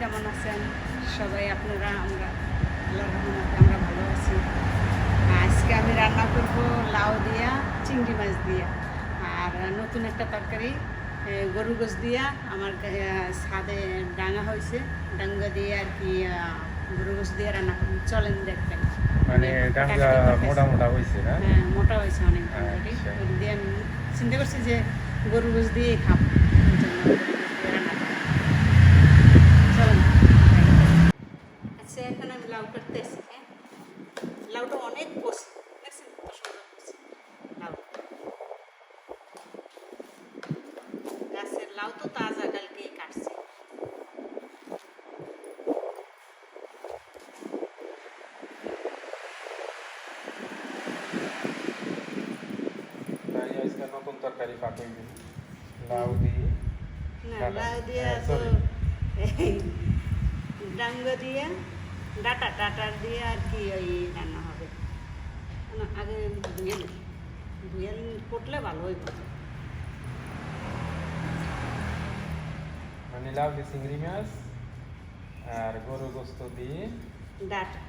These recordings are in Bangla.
কেমন আছেন? সবাই আপনারা আমরা আল্লাহর রহমতে আমরা ভালো আছি। আজকে আমি রান্না করব লাউ দিয়া চিংড়ি মাছ দিয়া। আর নতুন একটা তরকারি গরু গোস দিয়া। আমার ছাদে ডাঙা হয়েছে। ডাঙ্গা দিয়ে আর কি গরু গোস দিয়ে রান্না করব। চলেন দেখবেন মানে ডাঙ্গা মোটা মোটা হয়েছে না? হ্যাঁ মোটা হয়েছে অনেক আচ্ছা। দিয়ে আমি চিন্তা করছি যে গরু গোস দিয়েই খাব ওই জন্য গরু গোস দিয়ে রান্না করব। চলেন আচ্ছা এখন আমি লাউ কাটতেছি হ্যাঁ লাউটা অনেক কষি দেখছেন কত সুন্দর কষি লাউ গাছের লাউ তো তাজা কালকেই কাটছে তাই আজকে নতুন তরকারি পাকই লাউ দিয়ে না লাউ দিয়ে হ্যাঁ, তো ডাঙ্গ দিয়ে ডাটা ডাটার দিয়ে আর কি ওই রান্না হবে। না, আগে ধুয়ে নিই ধুয়ে করলে ভালো হইব। মানে লাউ দিয়ে চিংড়ি মাছ আর গরু গোস্ত দিয়ে ডাটা।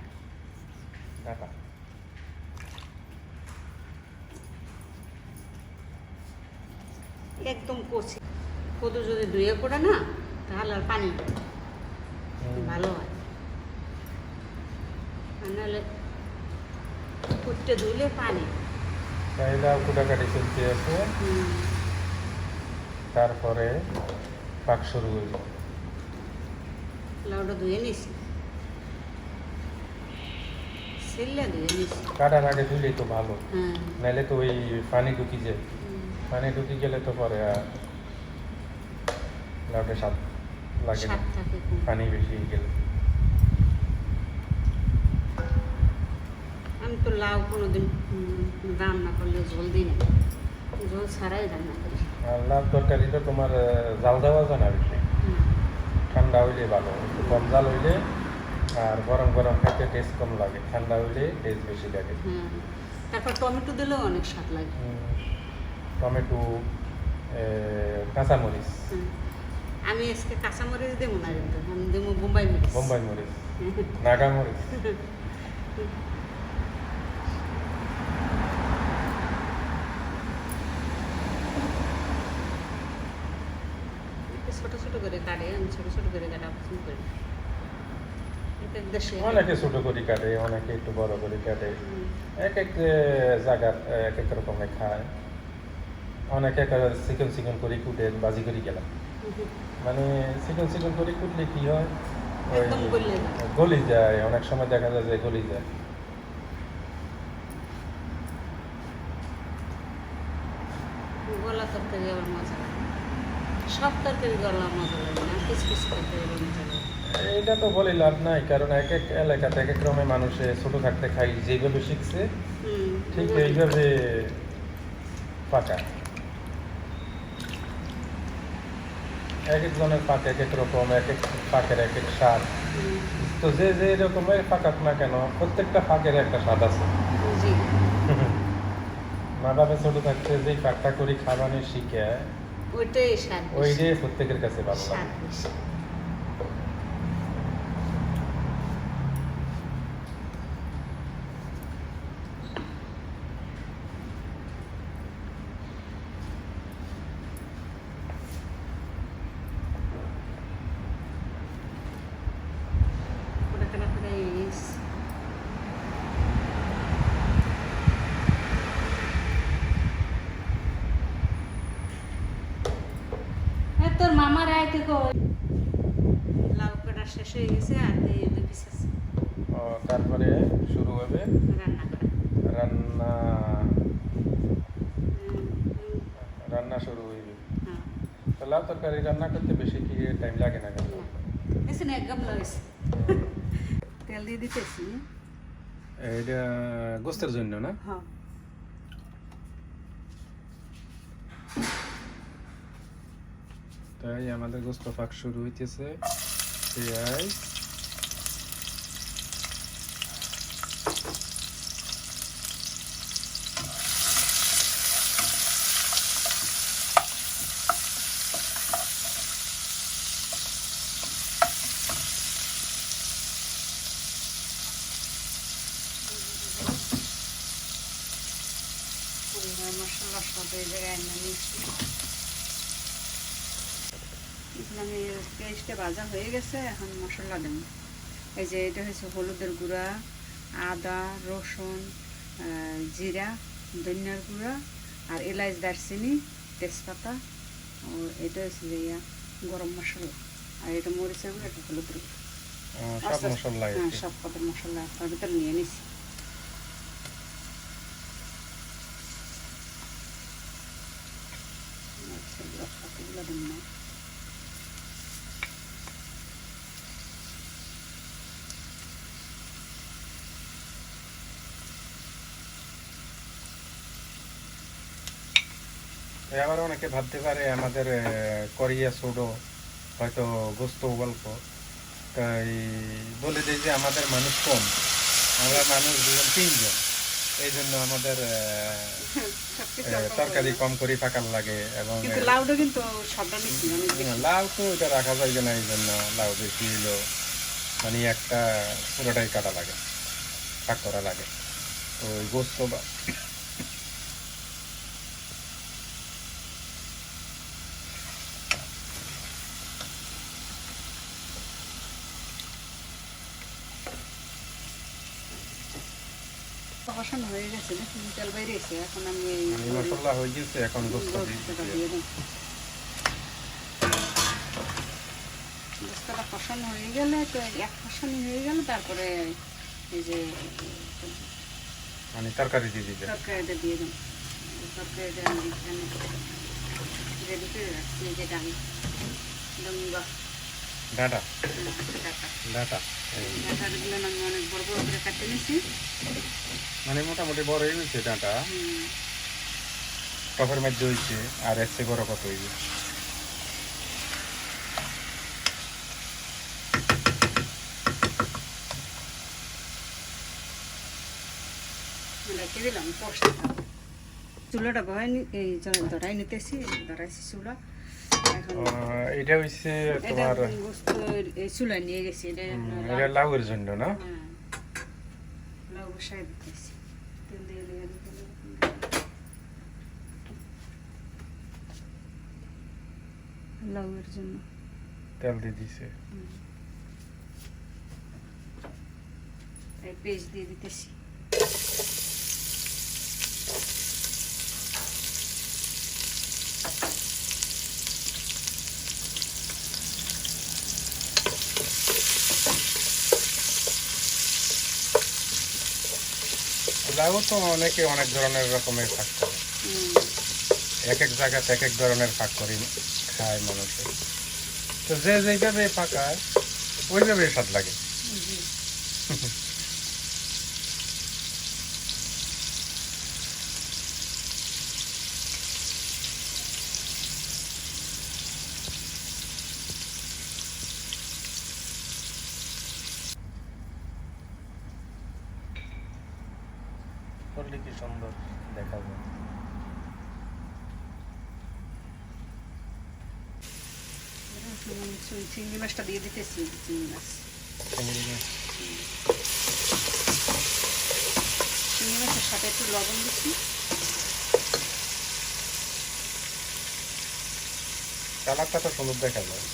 ডাটা। একদম কচি কদু যদি ধুয়ে করে না তাহলে আর পানি ভালো হয়। নাহলে কুটতে ধুলে পানি। লাউ কুটাকাটি চলতে আছে। তারপরে পাক শুরু হইল লাউটা ধুয়ে নিছি। ছিললে ধুয়ে নিছি। কাটার আগে ধুলেই তো ভালো। হ্যাঁ। নাহলে তো ওই পানি ঢুকি যায়। পানি ঢুকি গেলে তো পরে আর লাউটা স্বাদ লাগে না। পানি বেশি গেলে। আমি তো লাউ কোনোদিন রান্না করলে ঝোল দিই না। ঝোল ছাড়াই রান্না করি। আর লাউ তরকারিটা তোমার জাল দেওয়া যায় না বেশি। ঠান্ডা হইলে ভালো কম জাল হইলে আর গরম গরম খাইতে টেস্ট কম লাগে। ঠান্ডা হইলে টেস্ট বেশি লাগে। তারপর টমেটো দিলেও অনেক স্বাদ লাগে। টমেটো কাঁচামরিচ আমি আজকে কাঁচামরিচ দেবো না কিন্তু আমি দেবো বোম্বাই মরিচ বোম্বাই মরিচ নাগা মরিচ ছোট ছোট করে কাটে আমি ছোট ছোট করে কাটা পছন্দ করি। অনেকে ছোট করে কাটে অনেকে একটু বড় করে কাটে। এক এক জায়গা এক এক রকমের খায়। অনেকে চিকন চিকন করে কুটে বাজি করে গেলাম মানে চিকন চিকন করে কুটলে কি হয়? ওই গলে যায়। গলি যায়। অনেক সময় দেখা যায় যে গলি যায়। গলা তরকারি আবার মজা সব তরকারি গলা মজা লাগে না? কিছু কিছু তরকারি মজা লাগে। এটা তো বলে লাভ নাই কারণ এক এক এলাকাতে এক এক রকমের মানুষে ছোট থাকতে খাই যেভাবে শিখছে ঠিক এইভাবে পাকা এক একজনের পাক এক এক রকম এক এক পাকের এক এক স্বাদ। তো যে যে রকমের পাকাক না কেন প্রত্যেকটা পাকের একটা স্বাদ আছে। মা বাবা ছোট থাকতে যেই পাকটা করি খাবানো শিখে ওইটাই ওইটাই। প্রত্যেকের কাছে ভালো লাগে বেশি। ওটা কেনা করে ইস। হ্যাঁ, তোর মামার আইতে কই লাউ কাটা শেষ হয়ে গেছে আর এই দুই পিস আছে। ও, তারপরে শুরু হবে? রান্না করা। রান্না রান্না শুরু হইবে হ্যাঁ। তো লাউ তরকারি রান্না করতে বেশি কি টাইম লাগে না কেন? এসে না গামলা হয়েছে তেল দিয়ে দিতেছি। এটা গোস্তের জন্য না? হ্যাঁ। তাই আমাদের গোস্ত ফাঁক শুরু হইতেছে। পেঁয়াজ সব এই জায়গায় এনে নিচ্ছি এখন আমি পেঁয়াজটা ভাজা হয়ে গেছে এখন মশলা দেব। এই যে এটা হচ্ছে হলুদের গুঁড়া আদা রসুন জিরা ধনিয়ার গুঁড়া আর এলাচ দারচিনি তেজপাতা ও এটা হচ্ছে যে ইয়া, গরম মশলা। আর এটা মরিচের গুঁড়া এটা হলুদের গুঁড়া। সব মশলা হ্যাঁ। সব কত মশলা তার ভিতরে নিয়ে নিছি আচ্ছা, এগুলো কতগুলো দিন না তো আবার অনেকে ভাবতে পারে আমাদের করিয়া সোডো হয়তো গোস্ত গল্প। তাই বলে দিই যে আমাদের মানুষ কম আমরা মানুষ দুজন তিনজন। এই জন্য আমাদের তরকারি কম করে ফাঁকার লাগে এবং লাউটা কিন্তু বেশি। লাউ তো এটা রাখা যায় না এই জন্য লাউ বেশি হলো মানে একটা পুরোটাই কাটা লাগে পাক করা লাগে। তো ওই গোস্ত বা কষানো হয়ে গেছে দেখুন এখন আমি এই মশলা হয়ে গেছে এখন গোস্তটা দিয়ে দেব। গোস্তটা কষানো হয়ে গেলে তো এক কষানো হয়ে গেলে তারপরে এই যে মানে তরকারি দিয়ে দিতে তরকারিটা দিয়ে দেব। তরকারিটা আমি রেডি করে রাখছি যে ডালি ডঙ্গা ডাঁটা। ডাটা। ডাটাগুলো আমি অনেক বড় বড় করে কাটে নিয়েছি মানে মোটামুটি বড় হয়ে গেছে ডাঁটা। টপের মধ্যে হয়েছে আর এর চেয়ে বড় কত হয়েছে দিলাম চুলাটা বহাই নি- এই জ- ধরাই নিতেছি ধরাইছি চুলা। এটা এটা তোমার চুলায় নিয়ে গেছি এটা লাউয়ের জন্য না? হ্যাঁ লাউ বসাই দিতেছি। তেল দিয়ে দিয়ে লাউয়ের জন্য। তেল দিয়ে দিছে? পেস্ট দিয়ে দিতেছি। লাউ তো অনেকে অনেক ধরনের রকমের শাক করে। এক এক জায়গাতে এক এক ধরনের শাক করি খায় মানুষের তো যে যেভাবে পাকায় ওইভাবে স্বাদ লাগে জি। করলে কি সুন্দর দেখা যায় এখন চি- চিংড়ি মাছটা দিয়ে দিতেছি চিংড়ি মাছ। চিংড়ি মাছ। চিংড়ি মাছের সাথে একটু লবণ দিচ্ছি। কালারটা তো সুন্দর দেখা। যায়।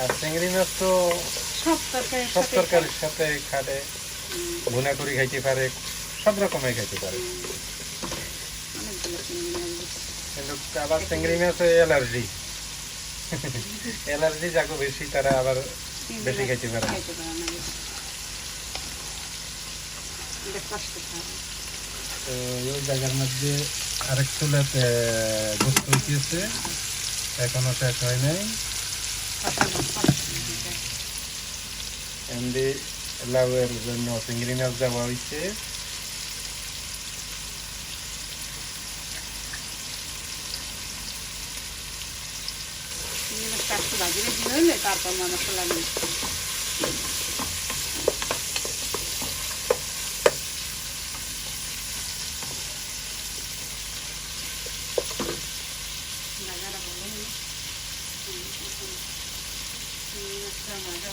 আর চিংড়ি মাছ তো সব তরকারির সব সাথে তরকারির সাথে খাটে ভুনা করে খাইতে পারে সব রকমের খাইতে পারে হুম। অনেকগুলো চিংড়ি মাছ দিচ্ছি। কিন্তু আবার চিংড়ি মাছে অ্যালার্জি। অ্যালার্জি যাকে বেশি, তারা আবার বেশি খাইতে পারে। তো ওই জায়গার মধ্যে আরেক চুলাতে গোস্ত হইতেছে এখনও শেষ হয় নাই। এমনি লাউয়ের জন্য চিংড়ি মাছ দেওয়া হয়েছে। একটু ভাজিয়ে দিয়ে হইলে তারপর মা মশলা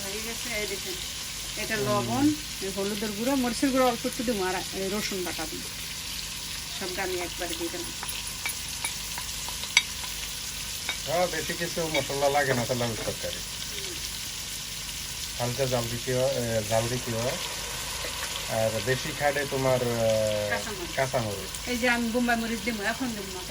হয়ে গেছে এই এটা লবণ হলুদের গুঁড়ো মরিচের গুঁড়ো অল্প একটু দেবো আর রসুন বাটা দিই সবটা আমি একবারে দিয়ে দিলাম হ্যাঁ বেশি কিছু মশলা লাগে না তাহলে তরকারি। হালকা জাল দিতে হয় জাল দিতে হয়। আর বেশি খাটে তোমার কাঁচামরিচ। কাঁচামরিচ। এই যে আমি বোম্বাই মরিচ দেবো এখন দেবো না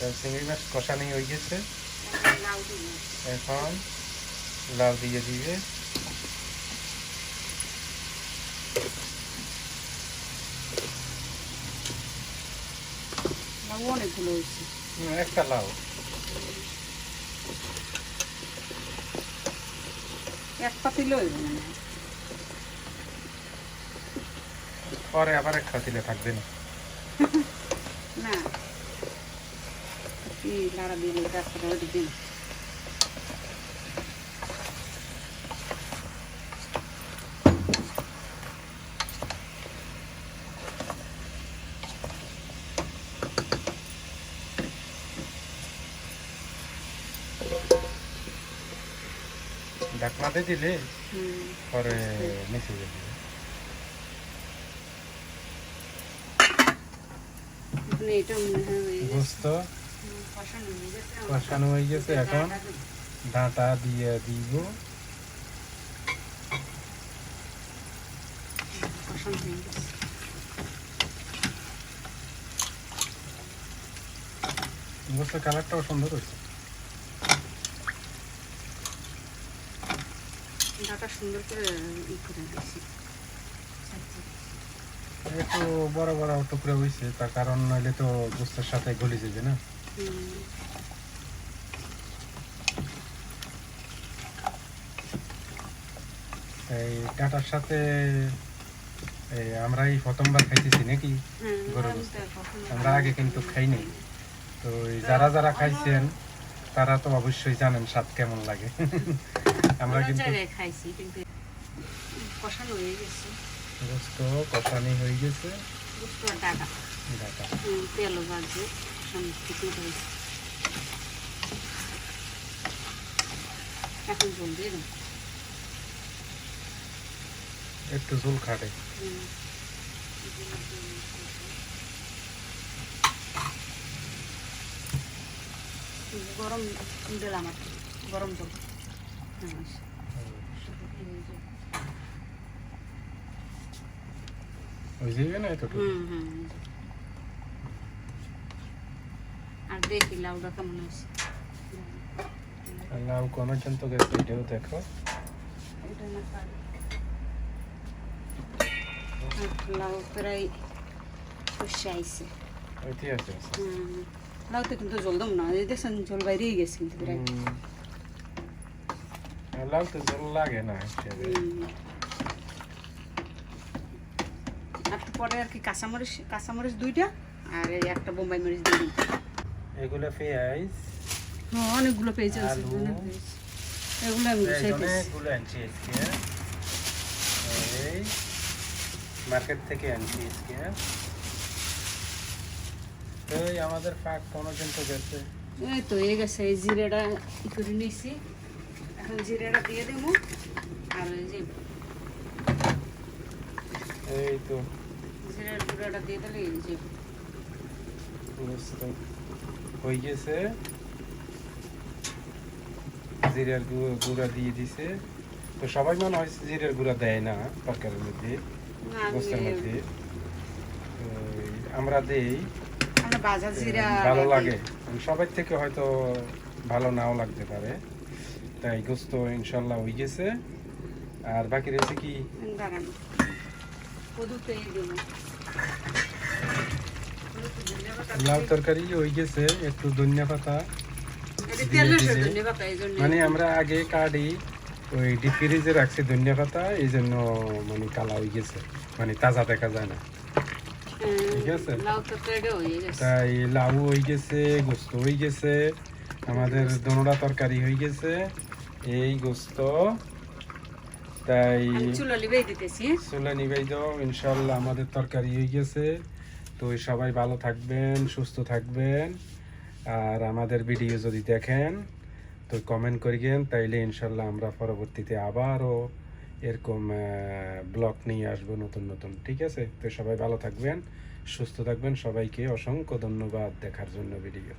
চিংড়ি মাছ কষানি হয়ে গেছে এখন লাউ দিয়ে দিবে অনেকগুলো হয়েছে একটা লাউ এক পাতিল পরে আবার একটা দিলে থাকবে না না কি লাড়া দিলে তারপরে ওই দিন ঢাকনাতে দিলে পরে মিশে যাবে। আপনি এটা মনে হয় কষানো হয়ে গেছে এখন ডাঁটা দিয়ে দিব। গোস্তের কালারটাও সুন্দর হয়েছে। ডাটা সুন্দর করে ই করে দিয়েছি। একটু বড় বড় টুকরো হয়েছে তার কারণ নইলে তো গোস্তের সাথে গলি যাবে না। এই ডাটার সাথে আমরা এই প্রথমবার খাইতেছি নাকি? গরুর কখনো আমরা আগে কিন্তু খাই নাই তো যারা যারা খাইছেন তারা তো অবশ্যই জানেন স্বাদ কেমন লাগে। আমরা কিন্তু খাইছি কিন্তু কষানো হয়ে গেছে। গোস্ত কষানি হয়ে গেছে। ডাটা ডাটা হুম, তেলও বাজছে সব ঠিক এখন জল দিয়ে দেবো একটু ঝোল খাটে গরম দিলাম আর গরম জল। যে। ওই যাবে না এতটুকু? হুম হুম এই যে। আর দেখি লাউটা কেমন হয়েছে লাউ কোনো পর্যন্ত গেছে এটাও দেখো। এটা না পারি। আর লাউ প্রায় আছে। হুম। লাউতে কিন্তু জল দম না এই দেখছেন জল বাইরেই গেছে কিন্তু প্রায়। লাউ তো জল লাগে না। আর পরে আর কি কাঁচামরিচ কাঁচামরিচ দুইটা আর এই একটা বোম্বাই মরিচ দিয়ে দিই এগুলো পেঁয়াজ হ্যাঁ অনেকগুলো পেয়েছে আলু। এগুলো আমি পেঁয়াজ অনেকগুলো আনছি আজকে। এই মার্কেট থেকে আনছি আজকে। তো এই আমাদের পাক কোনো পর্যন্ত গেছে। এই তো এই গেছে এই জিরেটা ই করে নিয়েছি। এখন জিরেটা দিয়ে দেবো আর ওই যে এই তো। জিরের গুঁড়োটা দিয়ে দিলে এই যে হয়ে গেছে। জিরার গুঁড়া দিয়ে দিছে। তো সবাই মনে হয় জিরের গুঁড়া দেয় না তরকারির মধ্যে গোস্তের মধ্যে। আমরা দেই। ভালো লাগে। সবাই থেকে হয়তো ভালো নাও লাগতে পারে। তাই গোস্ত ইনশাল্লাহ হয়ে গেছে। আর বাকি রয়েছে কি দাঁড়ান কদুতে এই দেবো কদুতে ধনিয়া পাতা লাউ তরকারি হয়ে গেছে একটু ধনিয়া পাতা মানে আমরা আগে কাটি ওই ডিপ ফ্রিজে রাখছি ধনিয়া পাতা এই জন্য মানে কালা হয়ে গেছে। মানে তাজা দেখা যায় না। ঠিক আছে। হয়ে তাই লাউ হয়ে গেছে গোস্ত হয়ে গেছে আমাদের দোনোটা তরকারি হয়ে গেছে এই গোস্ত তাই চুলো লিবেই দিতেছি চলে নিবেই দাও ইনশাল্লাহ আমাদের তরকারি হয়ে গেছে। তো সবাই ভালো থাকবেন, সুস্থ থাকবেন। আর আমাদের ভিডিও যদি দেখেন, তো কমেন্ট করিয়েন, তাইলে ইনশাল্লাহ আমরা পরবর্তীতে আবারও এরকম ব্লগ নিয়ে আসব নতুন নতুন, ঠিক আছে? তো সবাই ভালো থাকবেন, সুস্থ থাকবেন। সবাইকে অসংখ্য ধন্যবাদ দেখার জন্য ভিডিও